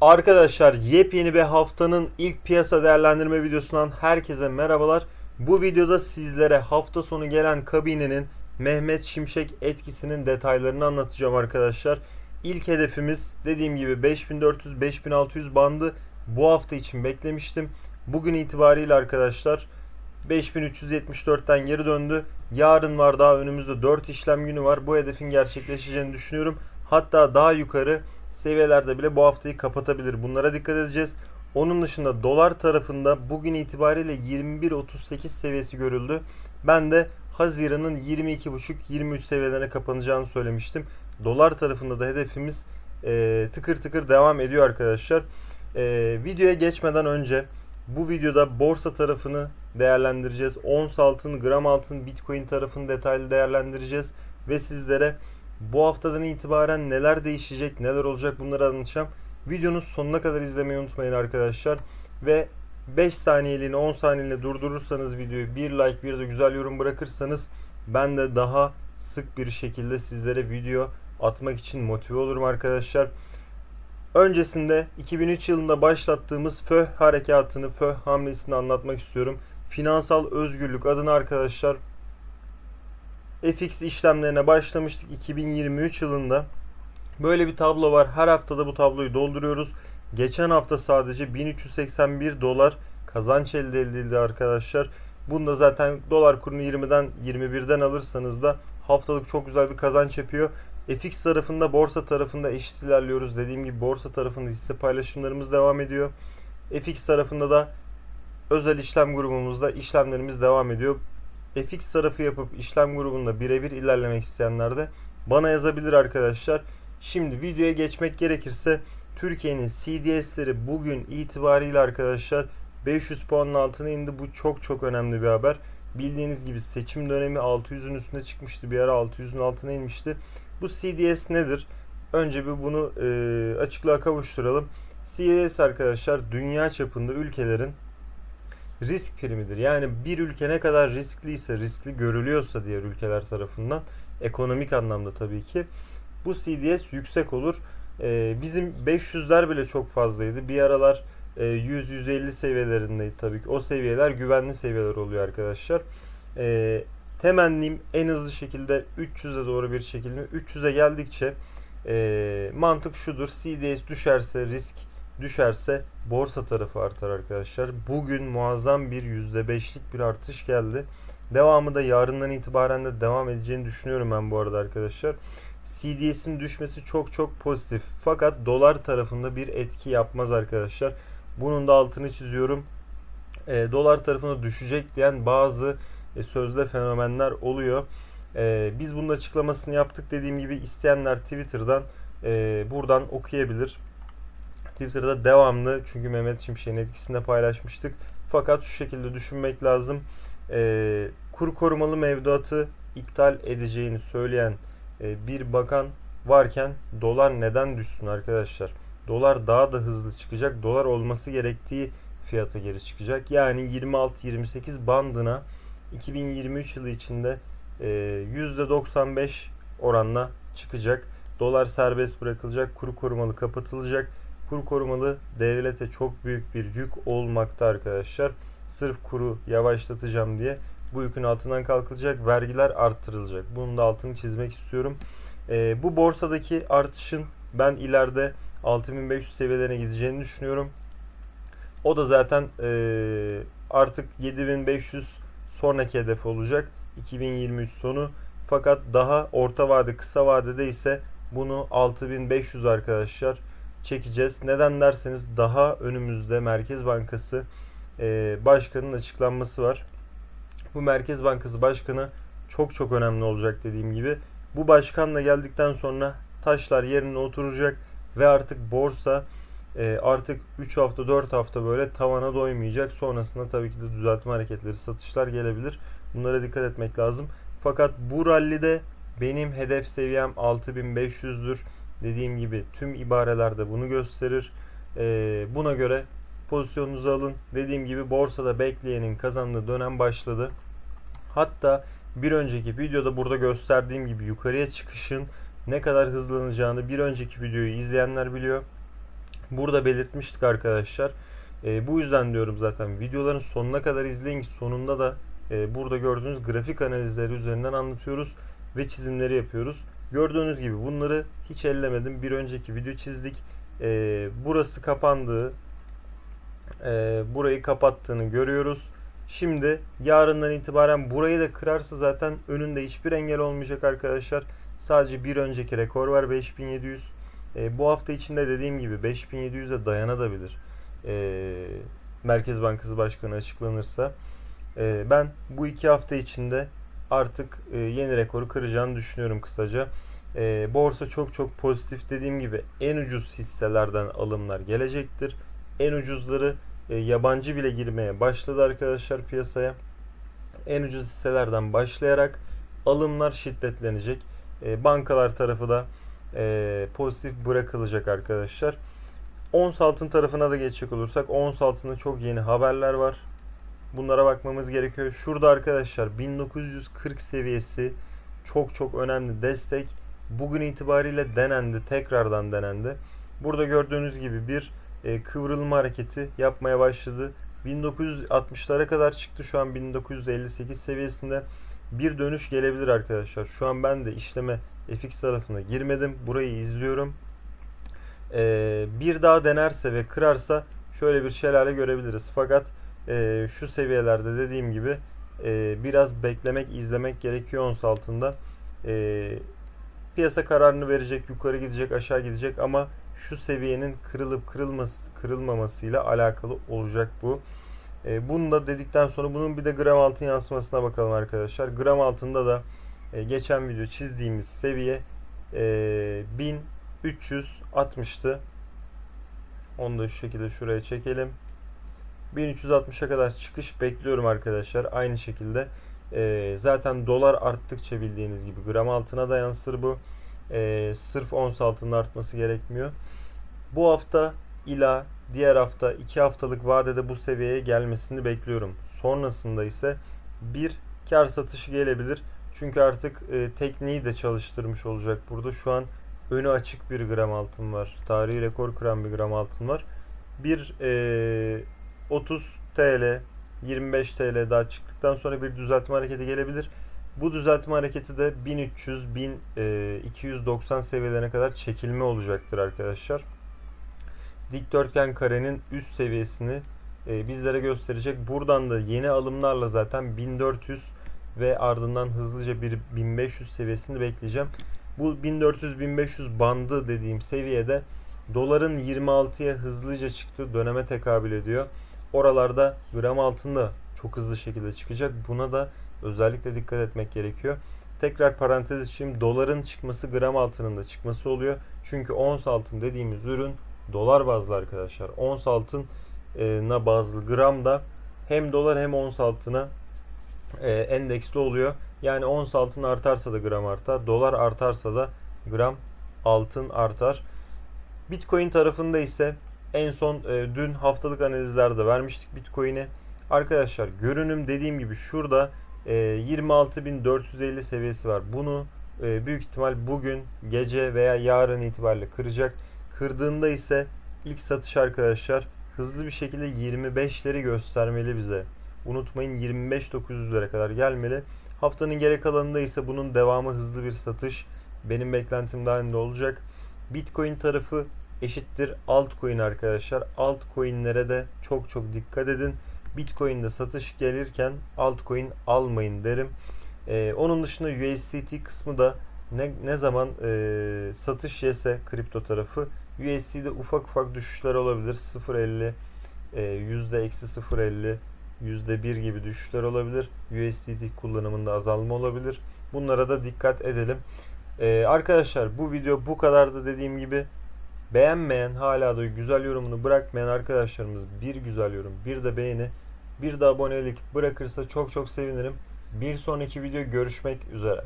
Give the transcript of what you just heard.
Arkadaşlar yepyeni bir haftanın ilk piyasa değerlendirme videosundan herkese merhabalar. Bu videoda sizlere hafta sonu gelen kabinenin Mehmet Şimşek etkisinin detaylarını anlatacağım arkadaşlar. İlk hedefimiz dediğim gibi 5400-5600 bandı bu hafta için beklemiştim. Bugün itibariyle arkadaşlar 5374'ten geri döndü. Yarın var daha önümüzde 4 işlem günü var. Bu hedefin gerçekleşeceğini düşünüyorum. Hatta daha yukarı seviyelerde bile bu haftayı kapatabilir. Bunlara dikkat edeceğiz. Onun dışında dolar tarafında bugün itibariyle 21.38 seviyesi görüldü. Ben de Haziran'ın 22.5-23 seviyelerine kapanacağını söylemiştim. Dolar tarafında da hedefimiz e, tıkır tıkır devam ediyor arkadaşlar. E, videoya geçmeden önce bu videoda borsa tarafını değerlendireceğiz. Ons altın, gram altın, bitcoin tarafını detaylı değerlendireceğiz. Ve sizlere bu haftadan itibaren neler değişecek, neler olacak bunları anlatacağım. Videonun sonuna kadar izlemeyi unutmayın arkadaşlar. Ve 5 saniyeliğine 10 saniyeliğine durdurursanız videoyu bir like bir de güzel yorum bırakırsanız ben de daha sık bir şekilde sizlere video atmak için motive olurum arkadaşlar. Öncesinde 2003 yılında başlattığımız FÖH harekatını, FÖH hamlesini anlatmak istiyorum. Finansal özgürlük adına arkadaşlar FX işlemlerine başlamıştık 2023 yılında. Böyle bir tablo var. Her haftada bu tabloyu dolduruyoruz. Geçen hafta sadece 1381 dolar kazanç elde edildi arkadaşlar. Bunda zaten dolar kurunu 20'den 21'den alırsanız da haftalık çok güzel bir kazanç yapıyor. FX tarafında borsa tarafında eşit ilerliyoruz. Dediğim gibi borsa tarafında hisse paylaşımlarımız devam ediyor. FX tarafında da özel işlem grubumuzda işlemlerimiz devam ediyor. FX tarafı yapıp işlem grubunda birebir ilerlemek isteyenler de bana yazabilir arkadaşlar. Şimdi videoya geçmek gerekirse Türkiye'nin CDS'leri bugün itibariyle arkadaşlar 500 puanın altına indi. Bu çok çok önemli bir haber. Bildiğiniz gibi seçim dönemi 600'ün üstüne çıkmıştı. Bir ara 600'ün altına inmişti. Bu CDS nedir? Önce bir bunu e, açıklığa kavuşturalım. CDS arkadaşlar dünya çapında ülkelerin risk primidir. Yani bir ülke ne kadar riskliyse, riskli görülüyorsa diğer ülkeler tarafından ekonomik anlamda tabii ki bu CDS yüksek olur. Ee, bizim 500'ler bile çok fazlaydı. Bir aralar e, 100-150 seviyelerindeydi tabii ki. O seviyeler güvenli seviyeler oluyor arkadaşlar. Ee, temennim en hızlı şekilde 300'e doğru bir şekilde 300'e geldikçe e, mantık şudur. CDS düşerse risk düşerse borsa tarafı artar arkadaşlar. Bugün muazzam bir %5'lik bir artış geldi. Devamı da yarından itibaren de devam edeceğini düşünüyorum ben bu arada arkadaşlar. CDS'in düşmesi çok çok pozitif. Fakat dolar tarafında bir etki yapmaz arkadaşlar. Bunun da altını çiziyorum. E, dolar tarafına düşecek diyen bazı e, sözde fenomenler oluyor. E, biz bunun açıklamasını yaptık. Dediğim gibi isteyenler Twitter'dan e, buradan okuyabilir. Twitter'da devamlı çünkü Mehmet Şimşek'in etkisinde paylaşmıştık. Fakat şu şekilde düşünmek lazım. E, kur korumalı mevduatı iptal edeceğini söyleyen e, bir bakan varken dolar neden düşsün arkadaşlar? Dolar daha da hızlı çıkacak. Dolar olması gerektiği fiyata geri çıkacak. Yani 26-28 bandına 2023 yılı içinde e, %95 oranla çıkacak. Dolar serbest bırakılacak. Kuru korumalı kapatılacak kur korumalı devlete çok büyük bir yük olmakta arkadaşlar. Sırf kuru yavaşlatacağım diye bu yükün altından kalkılacak, vergiler arttırılacak. Bunun da altını çizmek istiyorum. E, bu borsadaki artışın ben ileride 6500 seviyelerine gideceğini düşünüyorum. O da zaten e, artık 7500 sonraki hedef olacak. 2023 sonu. Fakat daha orta vade, kısa vadede ise bunu 6500 arkadaşlar çekeceğiz. Neden derseniz daha önümüzde Merkez Bankası e, Başkanı'nın açıklanması var. Bu Merkez Bankası Başkanı çok çok önemli olacak dediğim gibi. Bu başkanla geldikten sonra taşlar yerine oturacak ve artık borsa e, artık 3 hafta 4 hafta böyle tavana doymayacak. Sonrasında tabii ki de düzeltme hareketleri, satışlar gelebilir. Bunlara dikkat etmek lazım. Fakat bu rallide benim hedef seviyem 6500'dür. Dediğim gibi tüm ibarelerde bunu gösterir. Ee, buna göre pozisyonunuzu alın. Dediğim gibi borsada bekleyenin kazandığı dönem başladı. Hatta bir önceki videoda burada gösterdiğim gibi yukarıya çıkışın ne kadar hızlanacağını bir önceki videoyu izleyenler biliyor. burada belirtmiştik arkadaşlar. E, bu yüzden diyorum zaten videoların sonuna kadar izleyin ki sonunda da e, burada gördüğünüz grafik analizleri üzerinden anlatıyoruz ve çizimleri yapıyoruz. Gördüğünüz gibi bunları hiç ellemedim. Bir önceki video çizdik. E, burası kapandığı, e, burayı kapattığını görüyoruz. Şimdi yarından itibaren burayı da kırarsa zaten önünde hiçbir engel olmayacak arkadaşlar. Sadece bir önceki rekor var 5700. E, bu hafta içinde dediğim gibi 5700'e dayanabilir. E, Merkez Bankası Başkanı açıklanırsa. E, ben bu iki hafta içinde artık e, yeni rekoru kıracağını düşünüyorum kısaca. E, borsa çok çok pozitif. Dediğim gibi en ucuz hisselerden alımlar gelecektir. En ucuzları e, yabancı bile girmeye başladı arkadaşlar piyasaya. En ucuz hisselerden başlayarak alımlar şiddetlenecek. E, bankalar tarafı da e, pozitif bırakılacak arkadaşlar. Ons altın tarafına da geçecek olursak ons altında çok yeni haberler var. Bunlara bakmamız gerekiyor. Şurada arkadaşlar 1940 seviyesi çok çok önemli destek. Bugün itibariyle denendi. Tekrardan denendi. Burada gördüğünüz gibi bir e, kıvrılma hareketi yapmaya başladı. 1960'lara kadar çıktı. Şu an 1958 seviyesinde bir dönüş gelebilir arkadaşlar. Şu an ben de işleme FX tarafına girmedim. Burayı izliyorum. E, bir daha denerse ve kırarsa şöyle bir şelale görebiliriz. Fakat e, şu seviyelerde dediğim gibi e, biraz beklemek, izlemek gerekiyor ons altında. E, piyasa kararını verecek, yukarı gidecek, aşağı gidecek ama şu seviyenin kırılıp kırılması kırılmamasıyla alakalı olacak bu. E, bunu da dedikten sonra bunun bir de gram altın yansımasına bakalım arkadaşlar. Gram altında da e, geçen video çizdiğimiz seviye e, 1360'tı. Onu da şu şekilde şuraya çekelim. 1360'a kadar çıkış bekliyorum arkadaşlar. Aynı şekilde e, zaten dolar arttıkça bildiğiniz gibi gram altına da yansır bu. E, sırf ons altının artması gerekmiyor. Bu hafta ila diğer hafta 2 haftalık vadede bu seviyeye gelmesini bekliyorum. Sonrasında ise bir kar satışı gelebilir. Çünkü artık e, tekniği de çalıştırmış olacak burada. Şu an önü açık bir gram altın var. Tarihi rekor kıran bir gram altın var. Bir e, 30 TL 25 TL daha çıktıktan sonra bir düzeltme hareketi gelebilir. Bu düzeltme hareketi de 1300 1290 seviyelerine kadar çekilme olacaktır arkadaşlar. Dikdörtgen karenin üst seviyesini e, bizlere gösterecek. Buradan da yeni alımlarla zaten 1400 ve ardından hızlıca bir 1500 seviyesini bekleyeceğim. Bu 1400-1500 bandı dediğim seviyede doların 26'ya hızlıca çıktığı döneme tekabül ediyor. Oralarda gram altında çok hızlı şekilde çıkacak. Buna da özellikle dikkat etmek gerekiyor. Tekrar parantez içeyim. Doların çıkması gram altının da çıkması oluyor. Çünkü ons altın dediğimiz ürün dolar bazlı arkadaşlar. Ons altına bazlı gram da hem dolar hem ons altına e, endeksli oluyor. Yani ons altın artarsa da gram artar. Dolar artarsa da gram altın artar. Bitcoin tarafında ise en son e, dün haftalık analizlerde vermiştik Bitcoin'i. Arkadaşlar görünüm dediğim gibi şurada e, 26.450 seviyesi var. Bunu e, büyük ihtimal bugün gece veya yarın itibariyle kıracak. Kırdığında ise ilk satış arkadaşlar hızlı bir şekilde 25'leri göstermeli bize. Unutmayın 25.900'lere kadar gelmeli. Haftanın geri kalanında ise bunun devamı hızlı bir satış. Benim beklentim dahilinde olacak. Bitcoin tarafı eşittir altcoin arkadaşlar. Altcoin'lere de çok çok dikkat edin. Bitcoin'de satış gelirken altcoin almayın derim. Ee, onun dışında USDT kısmı da ne, ne zaman e, satış yese kripto tarafı USD'de ufak ufak düşüşler olabilir. 0.50 e, yüzde eksi 0.50 yüzde bir gibi düşüşler olabilir. USDT kullanımında azalma olabilir. Bunlara da dikkat edelim. Ee, arkadaşlar bu video bu kadar da dediğim gibi beğenmeyen hala da güzel yorumunu bırakmayan arkadaşlarımız bir güzel yorum bir de beğeni bir de abonelik bırakırsa çok çok sevinirim. Bir sonraki video görüşmek üzere.